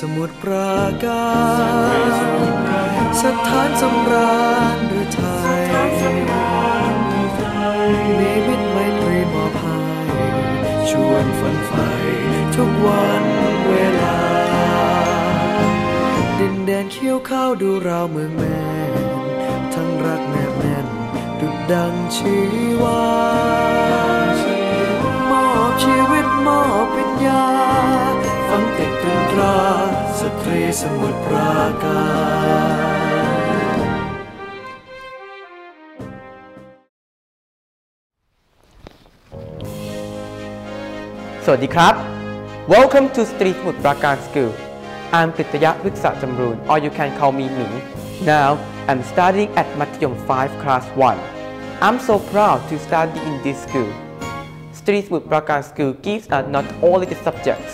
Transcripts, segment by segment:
สมุทรปราการสถานสำราญหรือไทยนิมิตรไมตรีมอบให้ชวนฝันใฝ่ทุกวันเวลา ดินแดนเขียวข้าวดูราวเมืองแม่นทั้งรักแนบแน่นดุดดังชีวามอบชีวิตมอบปัญญา ติดตรึงตราสตรีสมุทรปราการ สวัสดีครับ Welcome to Street Food Prakan School I'm Pritaya Riksa Jamroon or you can call me Ming Now I'm studying at Matayom 5 class 1 I'm so proud to study in this school Street Food Prakan School gives us not only the subjects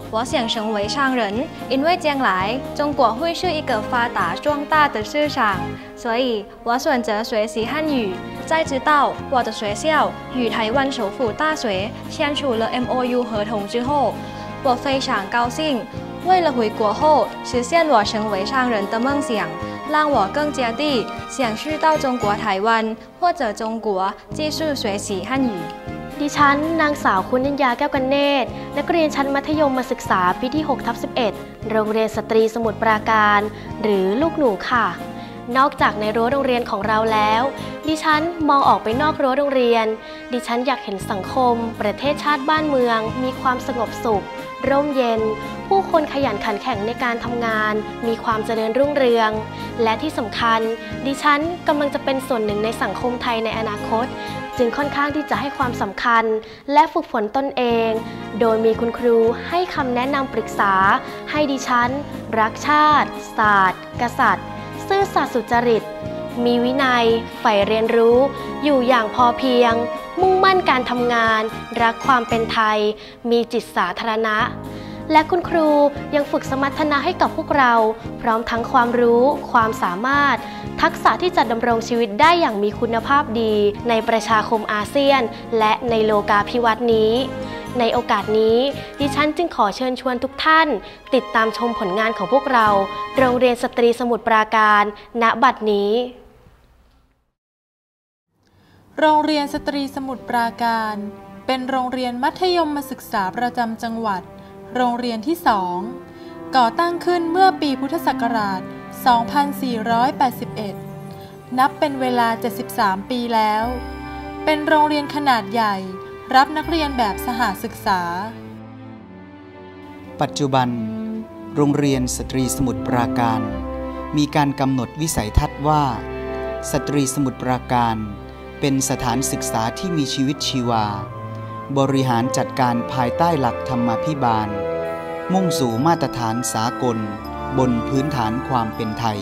我想成为商人，因为将来中国会是一个发达壮大的市场，所以我选择学习汉语。在知道我的学校与台湾首府大学签署了 MOU 合同之后，我非常高兴。为了回国后实现我成为商人的梦想，让我更加地想去到中国台湾或者中国继续学习汉语。 ดิฉัน นางสาวคุณัญญาแก้วกันเนตร นักเรียนชั้นมัธยมมาศึกษาปีที่6ทับ11 โรงเรียนสตรีสมุทรปราการ หรือลูกหนูค่ะ นอกจากในรั้วโรงเรียนของเราแล้ว ดิฉันมองออกไปนอกรั้วโรงเรียน ดิฉันอยากเห็นสังคม ประเทศชาติบ้านเมือง มีความสงบสุข ร่มเย็น ผู้คนขยันขันแข็งในการทำงาน มีความเจริญรุ่งเรือง และที่สำคัญ ดิฉันกำลังจะเป็นส่วนหนึ่งในสังคมไทยในอนาคต จึงค่อนข้างที่จะให้ความสำคัญ และฝึกฝนตนเอง โดยมีคุณครูให้คำแนะนำปรึกษา ให้ดิฉัน รักชาติ ศาสตร์ กษัตริย์ ซื่อสัตย์สุจริต มีวินัย ใฝ่เรียนรู้ อยู่อย่างพอเพียง มุ่งมั่นการทำงาน รักความเป็นไทย มีจิตสาธารณะและคุณครูยังฝึกสมรรถนะให้กับพวกเรา พร้อมทั้งความรู้ ความสามารถ ทักษะที่จะดำรงชีวิตได้อย่างมีคุณภาพดี ในประชาคมอาเซียน และในโลกาภิวัตน์นี้ ในโอกาสนี้ ดิฉันจึงขอเชิญชวนทุกท่าน ติดตามชมผลงานของพวกเรา โรงเรียนสตรีสมุทรปราการ ณ บัดนี้ โรงเรียนสตรีสมุทรปราการ เป็นโรงเรียนมัธยมศึกษาประจำจังหวัด โรงเรียนที่2ก่อตั้งขึ้นเมื่อปีพุทธศักราช 2481 นับเป็นเวลา 73 ปีแล้ว เป็นโรงเรียนขนาดใหญ่ รับนักเรียนแบบสหศึกษา ปัจจุบัน โรงเรียนสตรีสมุทรปราการ มีการกำหนดวิสัยทัศน์ว่า สตรีสมุทรปราการ เป็นสถานศึกษาที่มีชีวิตชีวา บริหารจัดการภายใต้หลักธรรมาภิบาล มุ่งสู่มาตรฐานสากล บนพื้นฐานความเป็นไทย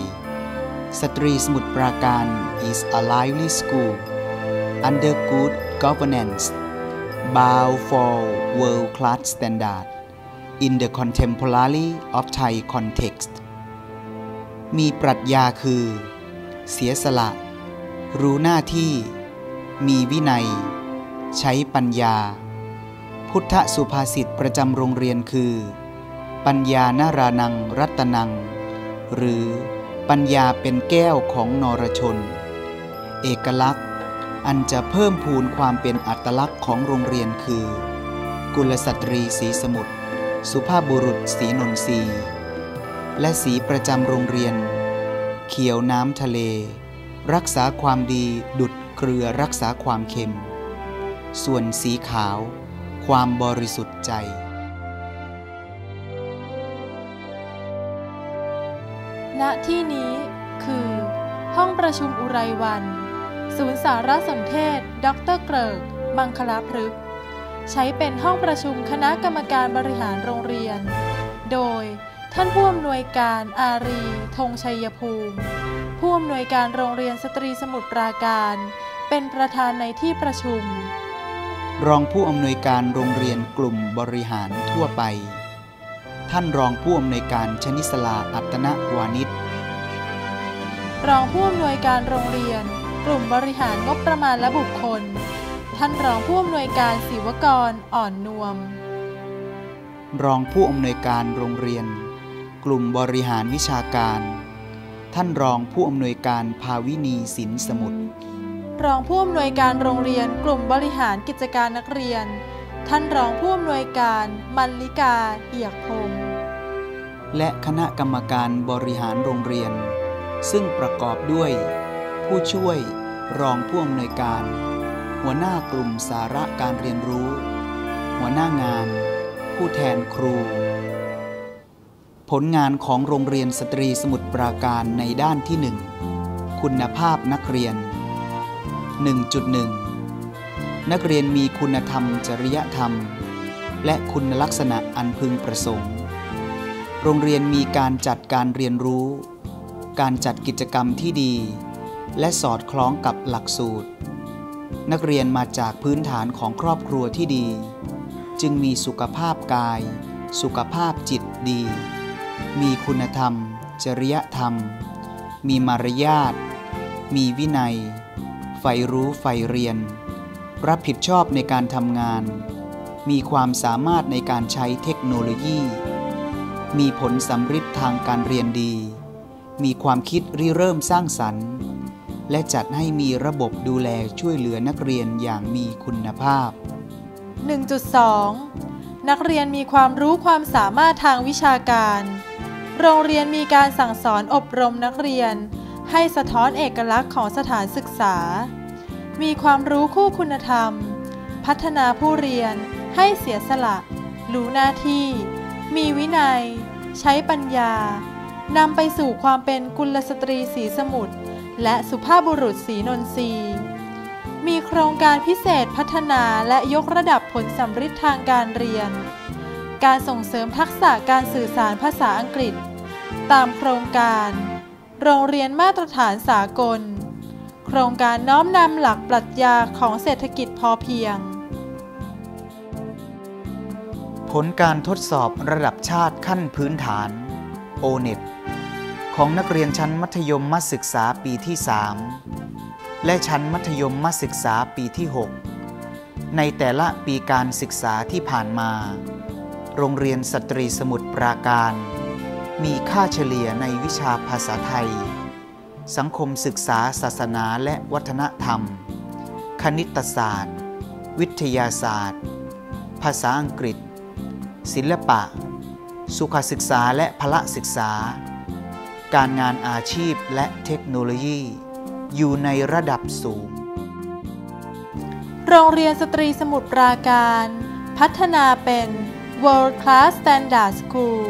สตรีสมุทรปราการ is a lively school under good governance bow for world-class standard in the contemporary of Thai context มีปรัชญาคือ เสียสละ รู้หน้าที่ มีวินัย ใช้ปัญญา พุทธสุภาษิตประจำโรงเรียนคือ ปัญญานารานังรัตนัง หรือปัญญาเป็นแก้วของนรชน เอกลักษณ์ อันจะเพิ่มพูนความเป็นอัตลักษณ์ของโรงเรียนคือ กุลสตรีสีสมุทรสุภาพบุรุษสีนนทรีและสีประจำโรงเรียน เขียวน้ำทะเล รักษาความดีดุดเกลือรักษาความเค็ม ส่วนสีขาว ความบริสุทธิ์ใจ ณที่นี้คือ ห้องประชุมอุไรวัน ศูนย์สารสนเทศด็อเตอร์เกริก มังคลาพฤกษ์ใช้เป็นห้องประชุมคณะกรรมการบริหารโรงเรียน โดยท่านผู้อำนวยการอารีธงชัยภูมิ ผู้อำนวยการโรงเรียนสตรีสมุทรปราการ เป็นประธานในที่ประชุม รองผู้อำนวยการโรงเรียนกลุ่มบริหารทั่วไป ท่านรองผู้อำนวยการชนิสลาอัตนวานิชรองผู้อำนวยการโรงเรียน กลุ่มบริหารงบประมาณและบุคคล ท่านรองผู้อำนวยการศิวกรอ่อนนวม รองผู้อำนวยการโรงเรียน กลุ่มบริหารวิชาการ ท่านรองผู้อำนวยการภาวินีสินสมุทรรองผู้อำนวยการโรงเรียน กลุ่มบริหารกิจการนักเรียน ท่านรองผู้อำนวยการมัลลิกาเอียกพงศ์และคณะกรรมการบริหารโรงเรียน ซึ่งประกอบด้วย ผู้ช่วยรองผู้อำนวยการ หัวหน้ากลุ่มสาระการเรียนรู้ หัวหน้างาน ผู้แทนครู ผลงานของโรงเรียนสตรีสมุทรปราการในด้านที่ 1 คุณภาพนักเรียน 1.1 นักเรียนมีคุณธรรม จริยธรรม และคุณลักษณะอันพึงประสงค์ โรงเรียนมีการจัดการเรียนรู้ การจัดกิจกรรมที่ดี และสอดคล้องกับหลักสูตร นักเรียนมาจากพื้นฐานของครอบครัวที่ดี จึงมีสุขภาพกาย สุขภาพจิตดี มีคุณธรรม จริยธรรม มีมารยาท มีวินัย ใฝ่รู้ใฝ่เรียน รับผิดชอบในการทำงาน มีความสามารถในการใช้เทคโนโลยี มีผลสำฤทธิ์ทางการเรียนดี มีความคิดริเริ่มสร้างสรรค์ และจัดให้มีระบบดูแลช่วยเหลือนักเรียนอย่างมีคุณภาพ 1.2 นักเรียนมีความรู้ความสามารถทางวิชาการ โรงเรียนมีการสั่งสอนอบรมนักเรียน ให้สะท้อนเอกลักษณ์ของสถานศึกษา มีความรู้คู่คุณธรรม พัฒนาผู้เรียนให้เสียสละ รู้หน้าที่ มีวินัย ใช้ปัญญานำไปสู่ความเป็นกุลสตรีสีสมุทรและสุภาพบุรุษสีนนทรีมีโครงการพิเศษพัฒนาและยกระดับผลสัมฤทธิ์ทางการเรียน การส่งเสริมทักษะการสื่อสารภาษาอังกฤษ ตามโครงการ โรงเรียนมาตรฐานสากล โครงการน้อมนำหลักปรัชญาของเศรษฐกิจพอเพียง ผลการทดสอบระดับชาติขั้นพื้นฐาน O-NET ของนักเรียนชั้นมัธยมมัธศึกษาปีที่ 3 และชั้นมัธยมมัธศึกษาปีที่ 6 ในแต่ละปีการศึกษาที่ผ่านมา โรงเรียนสตรีสมุทรปราการ มีค่าเฉลี่ยในวิชาภาษาไทย สังคมศึกษาศาสนาและวัฒนธรรม คณิตศาสตร์ วิทยาศาสตร์ ภาษาอังกฤษ ศิลปะ สุขศึกษาและพละศึกษา การงานอาชีพและเทคโนโลยี อยู่ในระดับสูง โรงเรียนสตรีสมุทรปราการ พัฒนาเป็น World Class Standard School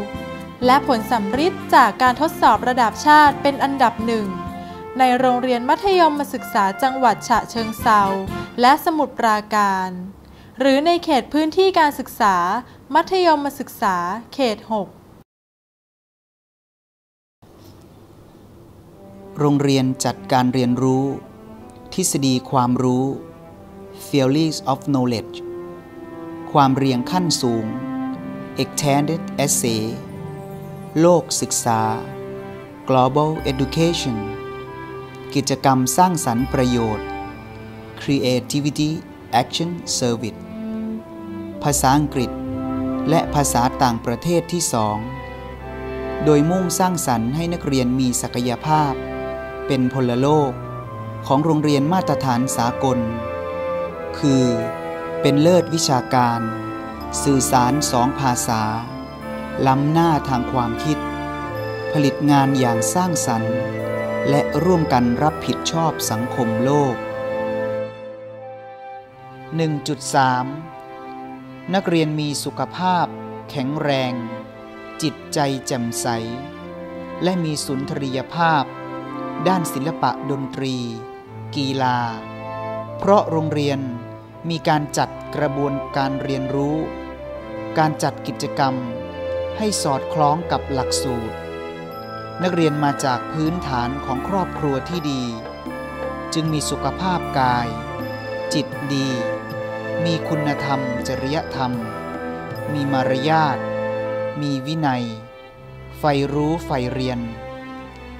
และผลสำฤทธิ์จากการทดสอบระดับชาติเป็นอันดับหนึ่ง ในโรงเรียนมัธยมศึกษาจังหวัดฉะเชิงเซาและสมุทรปราการ หรือในเขตพื้นที่การศึกษา มัธยมศึกษา เขต 6 โรงเรียนจัดการเรียนรู้ ทฤษฎีความรู้ theories of knowledge ความเรียงขั้นสูง extended essay โลกศึกษา global education กิจกรรมสร้างสรรค์ประโยชน์ creativity action service ภาษาอังกฤษ และภาษาต่างประเทศที่สอง โดยมุ่งสร้างสรรค์ให้นักเรียนมีศักยภาพ เป็นพลโลก ของโรงเรียนมาตรฐานสากล คือ เป็นเลิศวิชาการ สื่อสารสองภาษา ล้ำหน้าทางความคิด ผลิตงานอย่างสร้างสรรค์ และร่วมกันรับผิดชอบสังคมโลก 1.3 นักเรียนมีสุขภาพ แข็งแรง จิตใจแจ่มใส และมีสุนทรียภาพ ด้านศิลปะดนตรี กีฬา เพราะโรงเรียนมีการจัดกระบวนการเรียนรู้ การจัดกิจกรรม ให้สอดคล้องกับหลักสูตร นักเรียนมาจากพื้นฐานของครอบครัวที่ดี จึงมีสุขภาพกาย จิตดี มีคุณธรรม จริยธรรม มีมารยาท มีวินัย ใฝ่รู้ใฝ่เรียน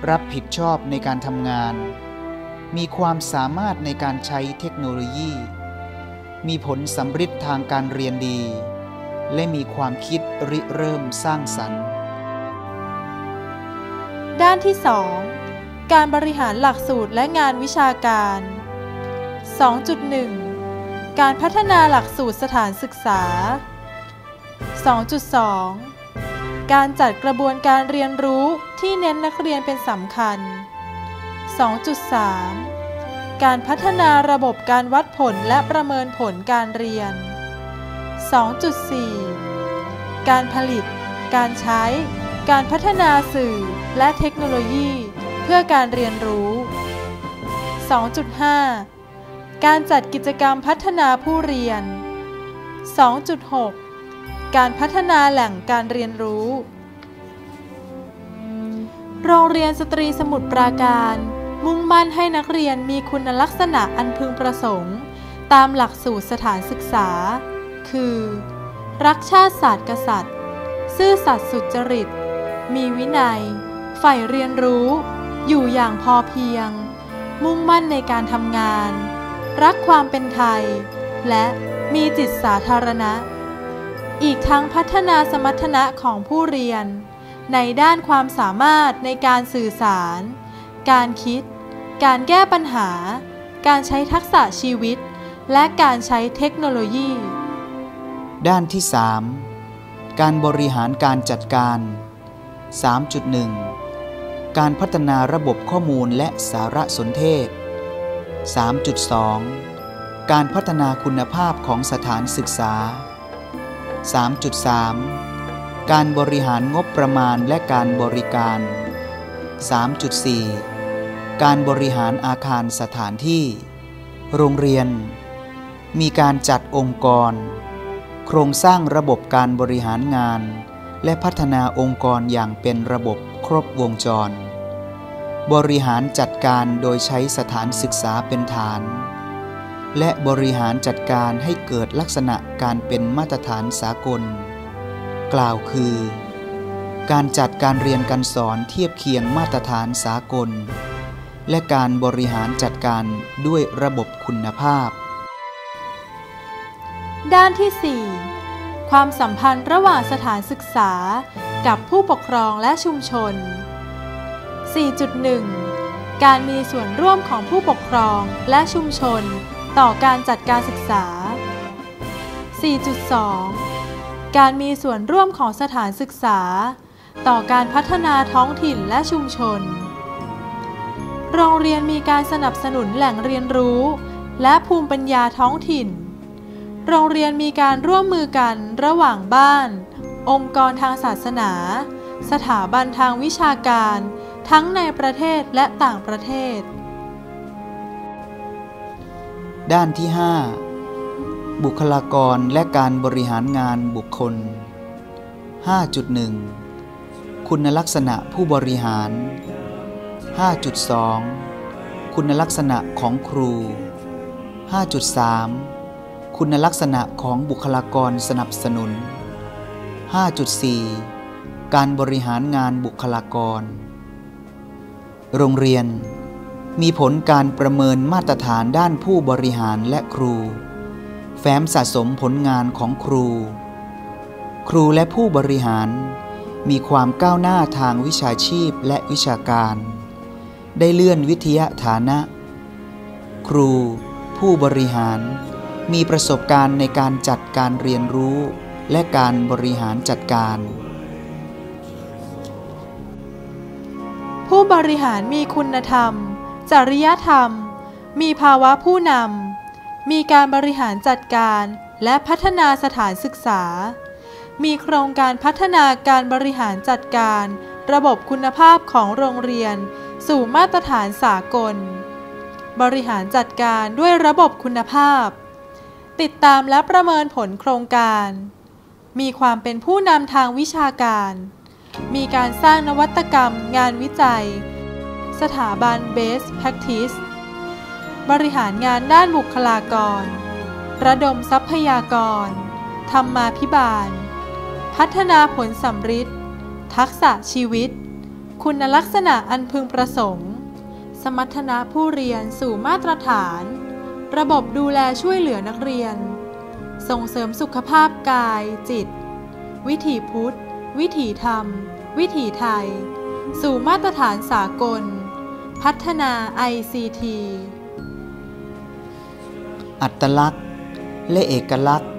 รับผิดชอบในการทำงาน มีความสามารถในการใช้เทคโนโลยี มีผลสำฤทธิ์ทางการเรียนดี และมีความคิดริเริ่มสร้างสรรค์ ด้านที่ 2 การบริหารหลักสูตรและงานวิชาการ 2.1 การพัฒนาหลักสูตรสถานศึกษา 2.2 การจัดกระบวนการเรียนรู้ที่เน้นนักเรียนเป็นสำคัญ 2.3 การพัฒนาระบบการวัดผลและประเมินผลการเรียน 2.4 การผลิต การใช้ การพัฒนาสื่อ และเทคโนโลยีเพื่อการเรียนรู้ 2.5 การจัดกิจกรรมพัฒนาผู้เรียน 2.6 การพัฒนาแหล่งการเรียนรู้ โรงเรียนสตรีสมุทรปราการ มุ่งมั่นให้นักเรียนมีคุณลักษณะอันพึงประสงค์ ตามหลักสูตรสถานศึกษา คือ รักชาติศาสตร์กษัตริย์ ซื่อสัตย์สุจริต มีวินัย ใฝ่เรียนรู้ อยู่อย่างพอเพียง มุ่งมั่นในการทำงาน รักความเป็นไทย และมีจิตสาธารณะ อีกทั้งพัฒนาสมรรถนะของผู้เรียน ในด้านความสามารถในการสื่อสาร การคิด การแก้ปัญหา การใช้ทักษะชีวิต และการใช้เทคโนโลยี ด้านที่ 3 การบริหารการจัดการ 3.1 การพัฒนาระบบข้อมูลและสารสนเทศ 3.2 การพัฒนาคุณภาพของสถานศึกษา 3.3 การบริหารงบประมาณและการบริการ 3.4 การบริหารอาคารสถานที่ โรงเรียน มีการจัดองค์กร โครงสร้างระบบการบริหารงาน และพัฒนาองค์กรอย่างเป็นระบบครบวงจร บริหารจัดการโดยใช้สถานศึกษาเป็นฐาน และบริหารจัดการให้เกิดลักษณะการเป็นมาตรฐานสากล กล่าวคือ การจัดการเรียนการสอนเทียบเคียงมาตรฐานสากล และการบริหารจัดการด้วยระบบคุณภาพ ด้านที่ 4 ความสัมพันธ์ระหว่างสถานศึกษา กับผู้ปกครองและชุมชน 4.1 การมีส่วนร่วมของผู้ปกครองและชุมชน ต่อการจัดการศึกษา 4.2 การมีส่วนร่วมของสถานศึกษา ต่อการพัฒนาท้องถิ่นและชุมชน โรงเรียนมีการสนับสนุนแหล่งเรียนรู้ และภูมิปัญญาท้องถิ่น โรงเรียนมีการร่วมมือกันระหว่างบ้าน องค์กรทางศาสนา สถาบันทางวิชาการ ทั้งในประเทศและต่างประเทศ ด้านที่ 5 บุคลากรและการบริหารงานบุคคล 5.1 คุณลักษณะผู้บริหาร 5.2 คุณลักษณะของครู 5.3 คุณลักษณะของบุคลากรสนับสนุน 5.4 การบริหารงานบุคลากร โรงเรียน มีผลการประเมินมาตรฐานด้านผู้บริหารและครู แฟ้มสะสมผลงานของครู ครูและผู้บริหาร มีความก้าวหน้าทางวิชาชีพและวิชาการ ได้เลื่อนวิทยาฐานะ ครู ผู้บริหาร มีประสบการณ์ในการจัดการเรียนรู้ และการบริหารจัดการ ผู้บริหารมีคุณธรรม จริยธรรม มีภาวะผู้นำ มีการบริหารจัดการและพัฒนาสถานศึกษา มีโครงการพัฒนาการบริหารจัดการ ระบบคุณภาพของโรงเรียน สู่มาตรฐานสากล บริหารจัดการด้วยระบบคุณภาพ ติดตามและประเมินผลโครงการ มีความเป็นผู้นำทางวิชาการ มีการสร้างนวัตกรรมงานวิจัย สถาบัน Best Practice บริหารงานด้านบุคลากร ระดมทรัพยากร ธรรมาพิบาล พัฒนาผลสำฤทธิ์ทักษะชีวิต คุณลักษณะอันพึงประสงค์ สมรรถนะผู้เรียนสู่มาตรฐาน ระบบดูแลช่วยเหลือนักเรียน ส่งเสริมสุขภาพกาย จิต วิถีพุทธ วิถีธรรม วิถีไทย สู่มาตรฐานสากล พัฒนา ICT อัตลักษณ์ และเอกลักษณ์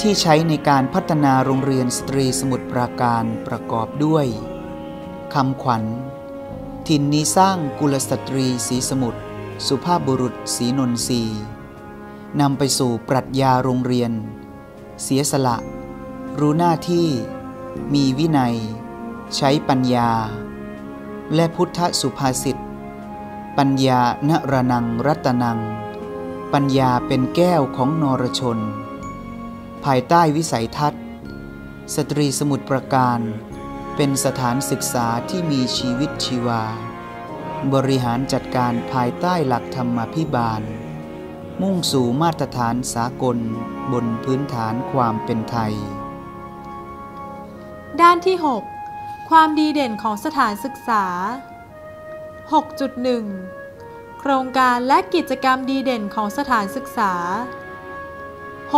ที่ใช้ในการพัฒนาโรงเรียนสตรีสมุทรปราการประกอบด้วยคำขวัญถิ่นนี้สร้างกุลสตรีสีสมุทร สุภาพบุรุษสีนนทรีนำไปสู่ปรัชญาโรงเรียน เสียสละ รู้หน้าที่ มีวินัย ใช้ปัญญา และพุทธสุภาษิต ปัญญานรนังรัตนัง ปัญญาเป็นแก้วของนรชน ภายใต้วิสัยทัศน์ สตรีสมุทรประการ เป็นสถานศึกษาที่มีชีวิตชีวา บริหารจัดการภายใต้หลักธรรมพิบาล มุ่งสู่มาตรฐานสากลบนพื้นฐานความเป็นไทย ด้านที่ 6 ความดีเด่นของสถานศึกษา 6.1 โครงการและกิจกรรมดีเด่นของสถานศึกษา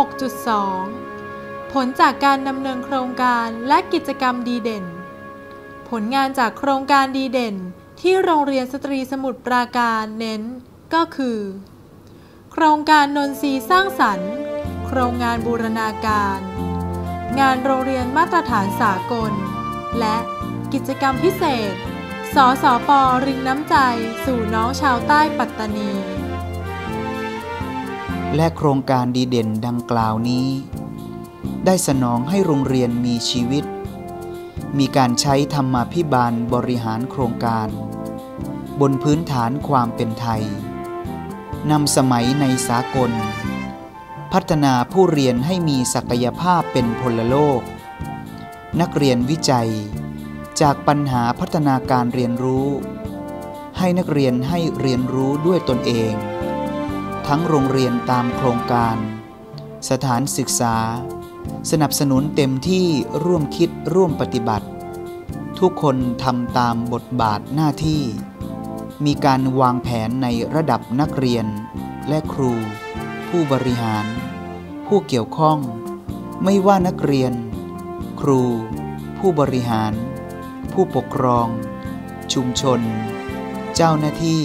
6.2 ผลจากการดำเนินโครงการและกิจกรรมดีเด่น ผลงานจากโครงการดีเด่น ที่โรงเรียนสตรีสมุทรปราการเน้นก็คือ โครงการนนทรีสร้างสรรค์ โครงงานบูรณาการ งานโรงเรียนมาตรฐานสากล และกิจกรรมพิเศษ สสปริงน้ำใจสู่น้องชาวใต้ปัตตานี และโครงการดีเด่นดังกล่าวนี้ ได้สนองให้โรงเรียนมีชีวิตมีการใช้ธรรมาภิบาลบริหารโครงการ บนพื้นฐานความเป็นไทย นำสมัยในสากล พัฒนาผู้เรียนให้มีศักยภาพเป็นพลโลก นักเรียนวิจัย จากปัญหาพัฒนาการเรียนรู้ ให้นักเรียนให้เรียนรู้ด้วยตนเอง ทั้งโรงเรียนตามโครงการ สถานศึกษา สนับสนุนเต็มที่ร่วมคิดร่วมปฏิบัติ ทุกคนทำตามบทบาทหน้าที่ มีการวางแผนในระดับนักเรียน และครู ผู้บริหาร ผู้เกี่ยวข้อง ไม่ว่านักเรียน ครู ผู้บริหาร ผู้ปกครอง ชุมชน เจ้าหน้าที่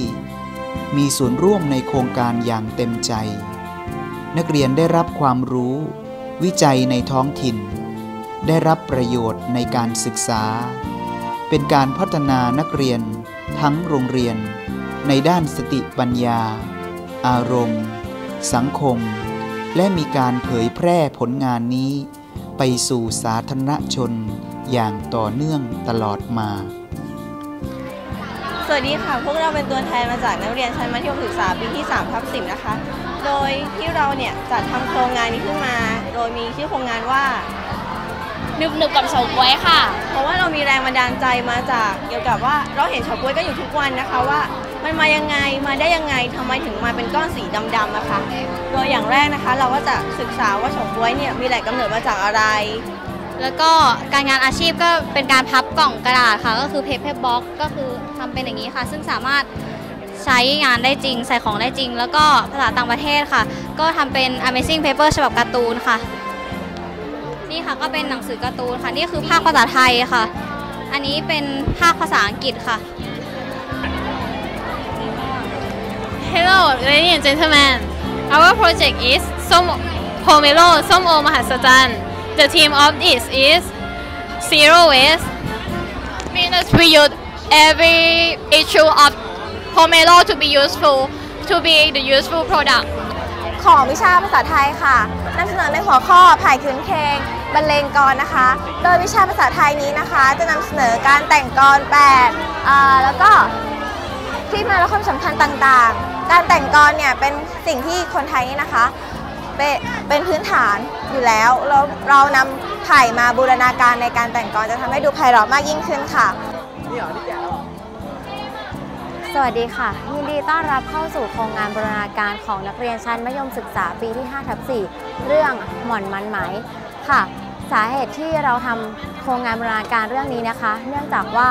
มีส่วนร่วมในโครงการอย่างเต็มใจ นักเรียนได้รับความรู้ วิจัยในท้องถิ่น ได้รับประโยชน์ในการศึกษา เป็นการพัฒนานักเรียน ทั้งโรงเรียน ในด้านสติปัญญา อารมณ์ สังคม และมีการเผยแพร่ผลงานนี้ ไปสู่สาธารณชนอย่างต่อเนื่องตลอดมา สวัสดีค่ะ พวกเราเป็นตัวแทนมาจากนักเรียนชั้นมัธยมศึกษาปีที่3ทับ10 นะคะ โดยที่เราเนี่ยจัดทำโครงงานนี้ขึ้นมา โดยมีชื่อโครงงานว่า นึบนึบกับเฉาก๊วยค่ะ เพราะว่าเรามีแรงบันดาลใจมาจากเกี่ยวกับว่าเราเห็นเฉาก๊วยกันอยู่ทุกวันนะคะว่า มันมายังไงมาได้ยังไงทำไมถึงมาเป็นก้อนสีดำๆนะคะโดยอย่างแรกนะคะ เราก็จะศึกษาว่าเฉาก๊วยเนี่ยมีแหล่งกำเนิดมาจากอะไร แล้วก็การงานอาชีพก็เป็นการพับกล่องกระดาษค่ะ ก็คือเพเปอร์บ็อกก็คือทำเป็นอย่างนี้ค่ะ ซึ่งสามารถใช้งานได้จริงใส่ของได้จริง แล้วก็ภาษาต่างประเทศค่ะ ก็ทำเป็น Amazing Paper ฉบับการ์ตูนค่ะ นี่ค่ะก็เป็นหนังสือการ์ตูนค่ะ นี่คือภาคภาษาไทยค่ะ อันนี้เป็นภาคภาษาอังกฤษค่ะ Hello, ladies and gentlemen. Our project is Som Pomelo Somo Mahasajan. the theme of this is zero waste. Means we use every issue of pomelo to be useful to be the useful product. ของวิชาภาษาไทยค่ะนำเสนอในหัวข้อผ่ายคืนเพลง บรรเลงกรนะคะ โดยวิชาภาษาไทยนี้นะคะ จะนำเสนอการแต่งกรแปดอ่าแล้วก็ที่มาและความสำคัญต่างๆ การแต่งกรเนี่ยเป็นสิ่งที่คนไทยนี่นะคะ เป็นเป็นพื้นฐานอยู่แล้วแล้วเรานำไผ่มาบูรณาการในการแต่งกรจะทำให้ดูไพเราะมากยิ่งขึ้นค่ะสวัสดีค่ะ ยินดีต้อนรับเข้าสู่โครงงานบรณาการของนักเรียนชั้นมัธยมศึกษาปีที่5ทับ4เรื่องหม่อนมันไหม ค่ะ สาเหตุที่เราทำโครงงานบรณาการเรื่องนี้นะคะ เนื่องจากว่า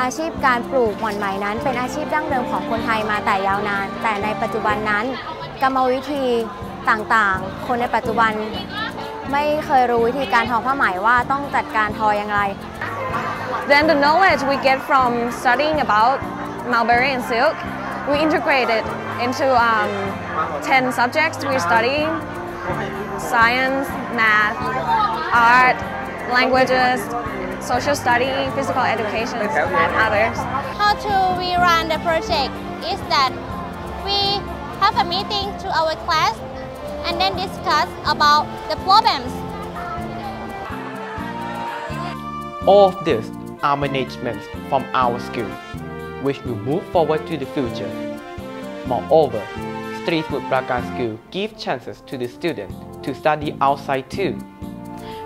อาชีพการปลูกหม่อนไหมนั้น เป็นอาชีพดั้งเดิมของคนไทยมาแต่ยาวนาน แต่ในปัจจุบันนั้นกรรมวิธีต่างๆ คนในปัจจุบันไม่เคยรู้วิธีการทอผ้าไหมว่าต้องจัดการทออย่างไร Then the knowledge we get from studying about mulberry and silk, we integrate it into um, 10 subjects we're studying science, math, art, languages, social study, physical education, and others. How to we run the project is that we have a meeting to our class and then discuss about the problems All of these are managements from our school, which will move forward to the future. Moreover, Street Food Prakan School give chances to the students to study outside too.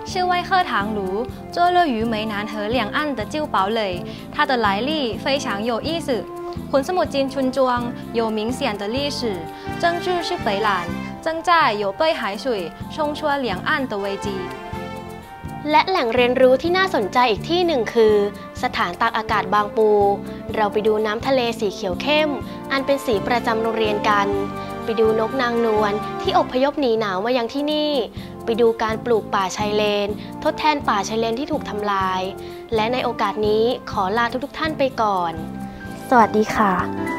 室外课堂如坐落于湄南河两岸的旧堡垒，它的来历非常有意思。混斯姆金村庄有明显的历史，政治是北兰，正在有被海水冲出两岸的危机。 และแหล่งเรียนรู้ที่น่าสนใจอีกที่หนึ่งคือ สถานตากอากาศบางปู เราไปดูน้ำทะเลสีเขียวเข้ม อันเป็นสีประจำโรงเรียนกัน ไปดูนกนางนวลที่อพยพหนีหนาวมายังที่นี่ ไปดูการปลูกป่าชายเลน ทดแทนป่าชายเลนที่ถูกทำลาย และในโอกาสนี้ขอลาทุกๆท่านไปก่อน สวัสดีค่ะ